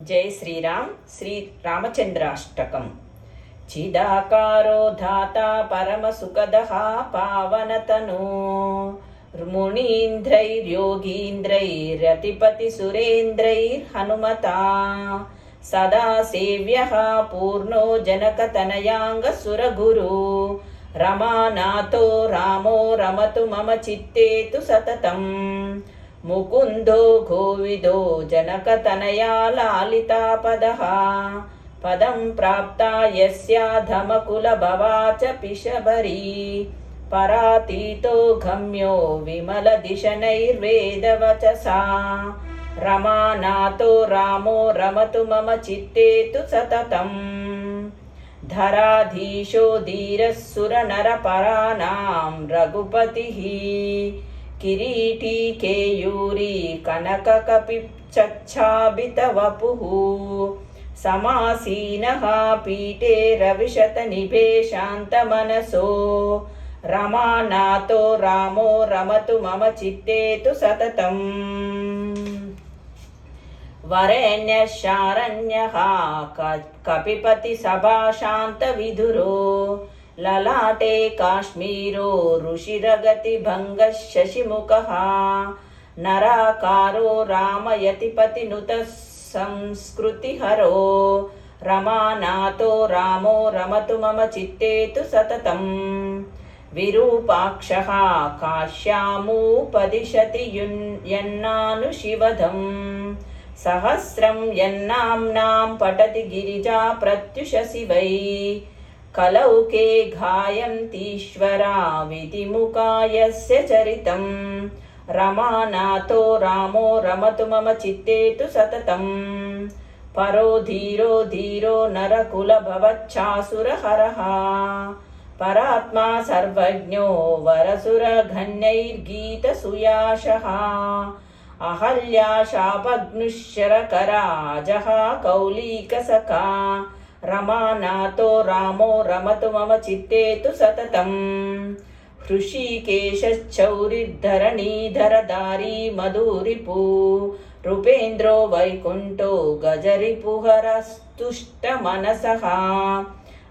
జై శ్రీరామ్ శ్రీ రామచంద్రాష్టకం. చిదాకారో ధాత పరమసుఖద పావనతను. మునీంద్రైర్యోగీంద్రైరతిపతి సురేంద్రైర్హనుమతా సదా సేవ్య పూర్ణో జనకతనయాంగసురగురు. రమానాథో రామో రమతు మమ చిత్తే తు సతతం. ముకుందో గోవిదో జనకతనయా లాలితాపదః పదం ప్రాప్తా యస్యా ధమకులభవాచ పిశబరీ. పరాతీతో గమ్యో విమలదిశనైర్వేదవచసా రమానాథో రామో రమతు మమ చిత్తే తు సతతం. ధరాధీశో ధీరస్సురనరపరాణాం రఘుపతిः. किरीटी केयूरी कनककपिचच्छाबितवपुः समासीनः पीठे रविशतनिभे शान्तमनसो रमानाथो रामो रमतु मम चित्ते तु सततम् वरेण्यशारण्यः कपिपतिसभाशान्तविधुरो ललाटे काश्मीरो ऋषिरगतिभङ्गः शशिमुखः नराकारो रामयतिपतिनुतः संस्कृतिहरो रमानाथो रामो रमतु मम चित्ते तु सततम् विरूपाक्षः काश्यामुपदिशति युन्- यन्नानुशिवधम् सहस्रं यन्नाम्नां पठति गिरिजा प्रत्युषसि वै कलौके घायन्तीश्वरा विधिमुखायस्य चरितं रमानाथो रामो रमतु मम चित्ते तु सततम् परो धीरो धीरो नरकुलभवच्छासुरहरः परात्मा सर्वज्ञो वरसुरघन्यैर्गीतसुयाशः अहल्या शापग्नुशरकराजः कौलीकसखा రమానాథో రామో రమతు మమ చిత్తేతు సతతం. హృషీకేశ్చౌరిధరణీధరదారీ మధురిపు. నృపేంద్రో వైకుంఠో గజరిపుహరస్తుష్టమనసః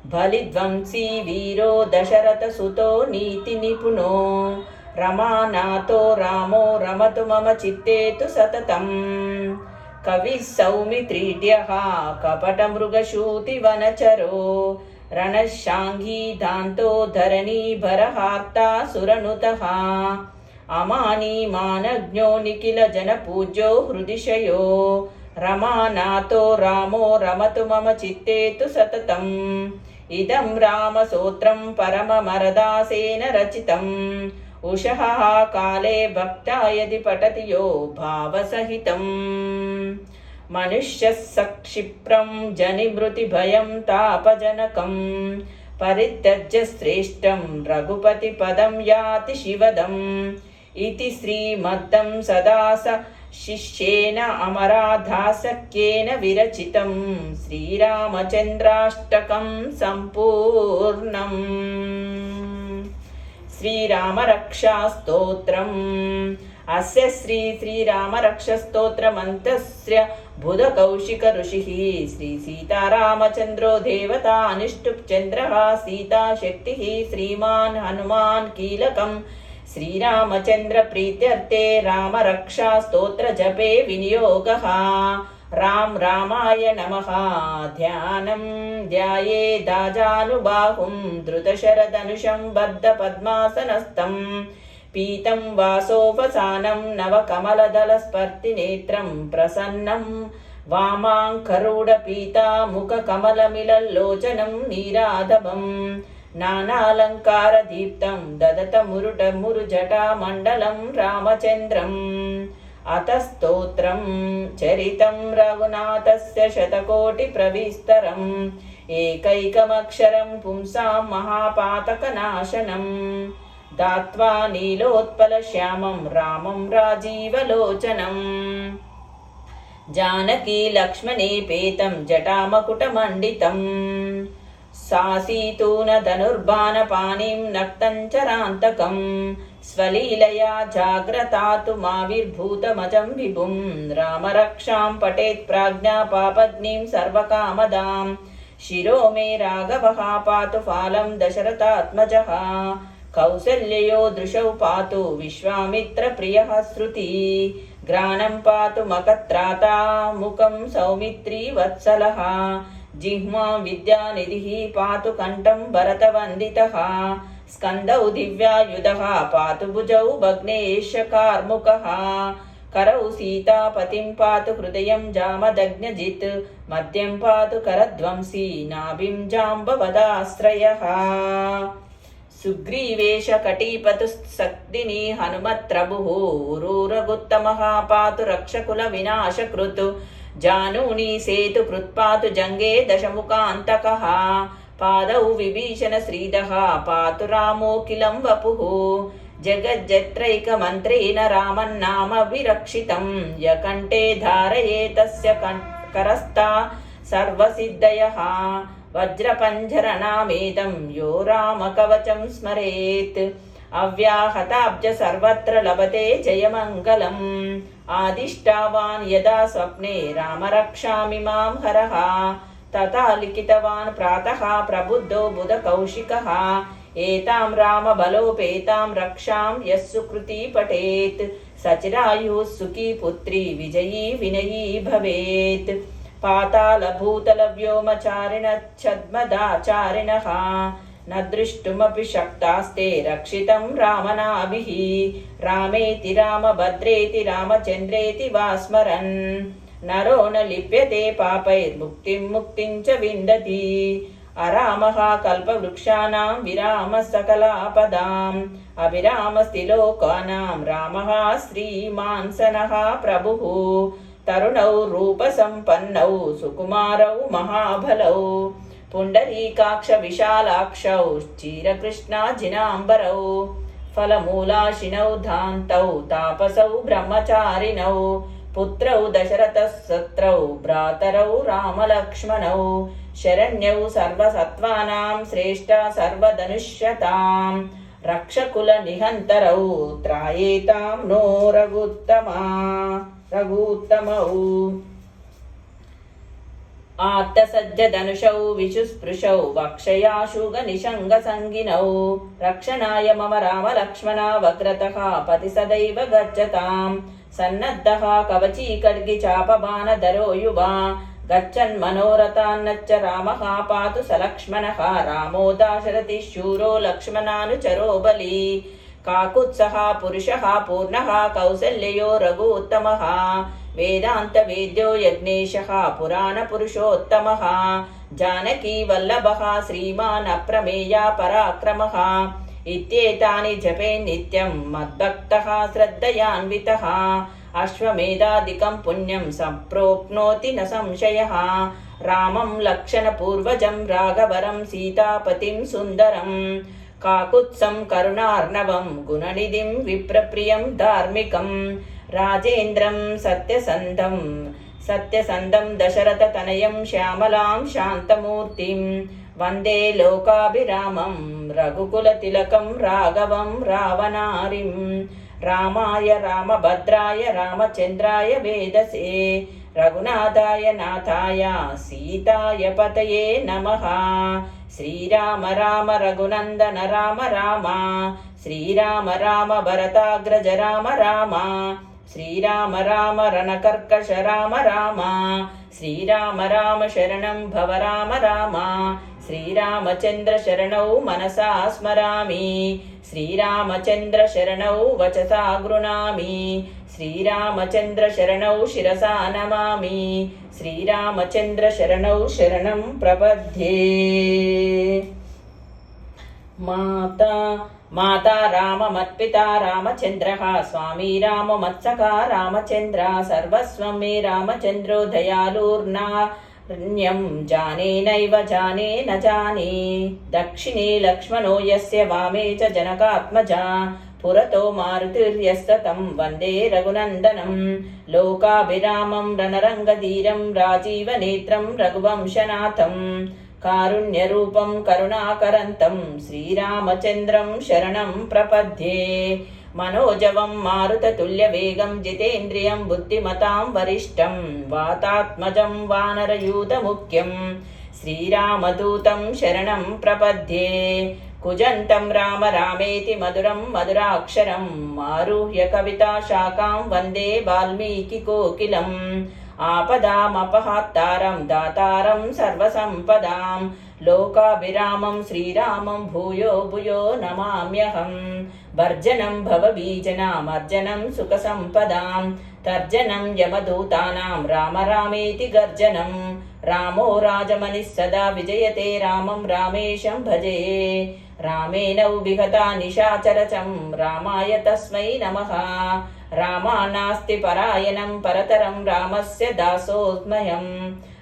బలిధ్వంసీ వీరో దశరథసుతో నీతినిపుణో రమానాథో రామో రమతు మమ చిత్తేతు సతతం. तु सततम् कविः सौमित्रीड्यः कपटमृगशूतिवनचरो रणशाङ्गी दान्तो धरणीभरहार्ता सुरनुतः अमानीमानज्ञो निखिलजनपूज्यो हृदिशयो रमानाथो रामो रमतु मम चित्ते तु सततम् इदं रामसूत्रं परममरदासेन रचितम् उषः काले भक्ता यदि पठति यो भावसहितम् मनुष्यः सक्षिप्रं जनिमृतिभयं तापजनकं परित्यज्य श्रेष्ठं रघुपतिपदं याति शिवदम् इति श्रीमद्दं सदा स शिष्येन अमराधासक्येन विरचितं श्रीरामचन्द्राष्टकं सम्पूर्णम् श्रीरामरक्षास्तोत्रम् अस्य श्री श्रीरामरक्षस्तोत्रमन्तस्य बुधकौशिकऋषिः श्रीसीतारामचन्द्रो देवता अनुष्टुप्चन्द्रः सीताशक्तिः श्रीमान् हनुमान् कीलकम् श्रीरामचन्द्रप्रीत्यर्थे रामरक्षास्तोत्रजपे विनियोगः राम रामाय नमः ध्यानं ध्यायेदाजानुबाहुं धृतशरधनुषं बद्धपद्मासनस्थम् पीतं वासोपसानं नवकमलदलस्पर्तिनेत्रं प्रसन्नं वामाङ्करूढपीतामुखकमलमिलल्लोचनं नीराधवम् नानालङ्कारदीप्तं ददतमुरुटमुरुजटामण्डलं रामचन्द्रम् अथ स्तोत्रं चरितं रघुनाथस्य शतकोटिप्रविस्तरम् एकैकमक्षरं पुंसां महापातकनाशनम् दात्वा नीलोत्पलश्यामं रामं राजीवलोचनम् जानकी लक्ष्मणेपेतं जटामकुटमण्डितम् सासीतूनधनुर्बाणपाणिं नक्तञ्चरान्तकम् स्वलीलया जाग्रतातु माविर्भूतमजं विभुं रामरक्षां पठेत् प्राज्ञा पापग्निं सर्वकामदां शिरो मे राघवः पातु फालं दशरथात्मजः कौसल्ययो दृशौ पातु विश्वामित्रप्रियः श्रुति ग्रानं पातु मकत्राता मुखं सौमित्री वत्सलः जिह्मां विद्यानिधिः पातु कण्ठं भरतवन्दितः स्कन्दौ दिव्यायुधः पातु भुजौ भग्नेशकार्मुकः करौ सीतापतिं पातु हृदयं जामदग्नजित् मद्यं पातु करध्वंसी नाभिं जाम्बवदाश्रयः सुग्रीवेश कटीपतुस्सक्तिनी हनुमत्प्रभुः ऊरूरगुत्तमः पातु रक्षकुलविनाशकृत् जानूनी सेतु कृत्पातु जङ्गे दशमुखान्तकः पादौ विभीषणश्रीदः पातु रामोऽखिलं वपुः जगज्जत्रैकमन्त्रेण रामन्नाम विरक्षितं यकण्ठे धारये तस्य करस्था सर्वसिद्धयः वज्रपञ्जरनामेदं यो रामकवचं स्मरेत् अव्याहताब्ज सर्वत्र लभते जयमङ्गलम् आदिष्टावान् यदा स्वप्ने रामरक्षामि मां हरः तथा लिखितवान् प्रातः प्रबुद्धो बुधकौशिकः एतां रामबलोपेतां रक्षां यः सुकृती पठेत् सचिरायुः सुखी पुत्री विजयी विनयी भवेत् पातालभूतलव्योमचारिणच्छद्मदाचारिणः न द्रष्टुमपि शक्तास्ते रक्षितं रामनाभिः रामेति रामभद्रेति रामचन्द्रेति वा स्मरन् नरो न लिप्यते पापैर्मुक्तिं मुक्तिं च विन्दति अरामः कल्पवृक्षाणां विरामः सकलापदाम् अभिरामस्तिलोकानां रामः श्रीमांसनः प्रभुः तरुणौ रूपसम्पन्नौ सुकुमारौ महाबलौ पुण्डरीकाक्षविशालाक्षौ चीरकृष्णाजिनाम्बरौ फलमूलाशिनौ धान्तौ तापसौ ब्रह्मचारिणौ पुत्रौ दशरथः सत्रौ भ्रातरौ रामलक्ष्मणौ शरण्यौ सर्वसत्त्वानां श्रेष्ठा सर्वधनुष्यताम् रक्षकुलनिहन्तरौ त्रायेतां नो रघुत्तमा रघुत्तमौ आत्तसज्जधनुषौ विशुस्पृशौ वक्षयाशुगनिषङ्गसङ्गिनौ रक्षणाय मम रामलक्ष्मणा वक्रतः पति सदैव गच्छताम् सन्नद्धः कवची खड्गि चापबाणधरो युवा गच्छन् मनोरथान्नच्च रामः पातु स लक्ष्मणः रामो दाशरथिः शूरो लक्ष्मणानुचरो बली काकुत्सः पुरुषः पूर्णः कौसल्ययो रघुत्तमः वेदान्तवेद्यो यज्ञेशः पुराणपुरुषोत्तमः जानकी वल्लभः श्रीमान् अप्रमेया पराक्रमः इत्येतानि जपे नित्यं मद्भक्तः श्रद्धयान्वितः अश्वमेधादिकं पुण्यं सम्प्रोक्नोति न संशयः रामं लक्षणपूर्वजं राघवरं सीतापतिं కాకుత్సం కరుణార్ణవం గుణనిధిం విప్రప్రియం ధార్మికం. రాజేంద్రం సత్యసంధం సత్యసంధం దశరథ తనయం శ్యామలాం శాంతమూర్తిం. వందే లోకాభిరామం రఘుకులతిలకం రాఘవం రావణారిం. రామాయ రామభద్రాయ రామచంద్రాయ వేదసే. రఘునాథాయ నాథాయ సీతాయ పతయే నమః. శ్రీరామ రామ రఘునందన రామ రామ శ్రీరామ రామ భరతాగ్రజ రామ రామ శ్రీరామ రామ రణకర్కశ రామ రామ శ్రీరామ రామ శరణం భవ రామ రామ శ్రీరామచంద్ర శరణౌ మనసా స్మరామి శ్రీరామచంద్ర శరణౌ వచసా గృణామి శ్రీరామచంద్ర శరణౌ శిరసా నమామి శ్రీరామచంద్ర శరణౌ శరణం ప్రబద్ధే. మాత మాతా రామ మత్పిత రామచంద్ర స్వామి రామమత్సక రామచంద్ర సర్వస్వం మే రామచంద్రో దయాళూర్నార్ణ్యం జానే నైవ జానే. నజానే దక్షిణే లక్ష్మణో యస్య వామే చ జనకాత్మజా. పురతో మారుతిర్యస్తతం. వందే రఘునందనం. లోకాభిరామం రణరంగధీరం. రాజీవనేత్రం రఘువంశనాథం. కారుణ్యరూపం కరుణాకరంతం. శ్రీరామచంద్రం శరణం ప్రపద్యే. మనోజవం మారుతతుల్యవేగం జితేంద్రియం బుద్ధిమతాం వరిష్టం. వాతాత్మజం వానరయూత ముఖ్యం శ్రీరామదూతం శరణం ప్రపద్యే. కుజంతం రామ రామేతి మధురం మధురాక్షరం ఆరుహ్య కవితా శాఖాం వందే వాల్మీకి కోకిలం. ఆపదామపహాత్తారం దాతారం సర్వసంపదాం. లోకాభిరామం శ్రీరామం భూయో భూయో నమామ్యహం. భర్జనం భవబీజనామర్జనం సుఖసంపదాం. తర్జనం యమదూతానాం రామ రామేతి గర్జనం. రామో రాజమనిः సదా విజయతే రామం రామేశం భజే. రామేణౌ విహతా నిశాచరచం రామాయ తస్మై నమః. రామా నాస్తి పరాయణం పరతరం రామస్య దాసోస్మయం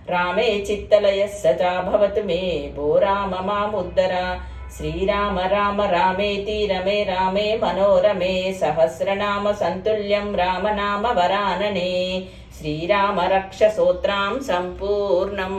రామే చిత్తలయ సచా భవతు మే భో రామ మాముద్దర. శ్రీరామ రామ రామేతి రమే రామే మనోరమే సహస్రనామ సంతుల్యం రామనామ వరాననే. శ్రీరామ రక్ష సూత్రాం సంపూర్ణం.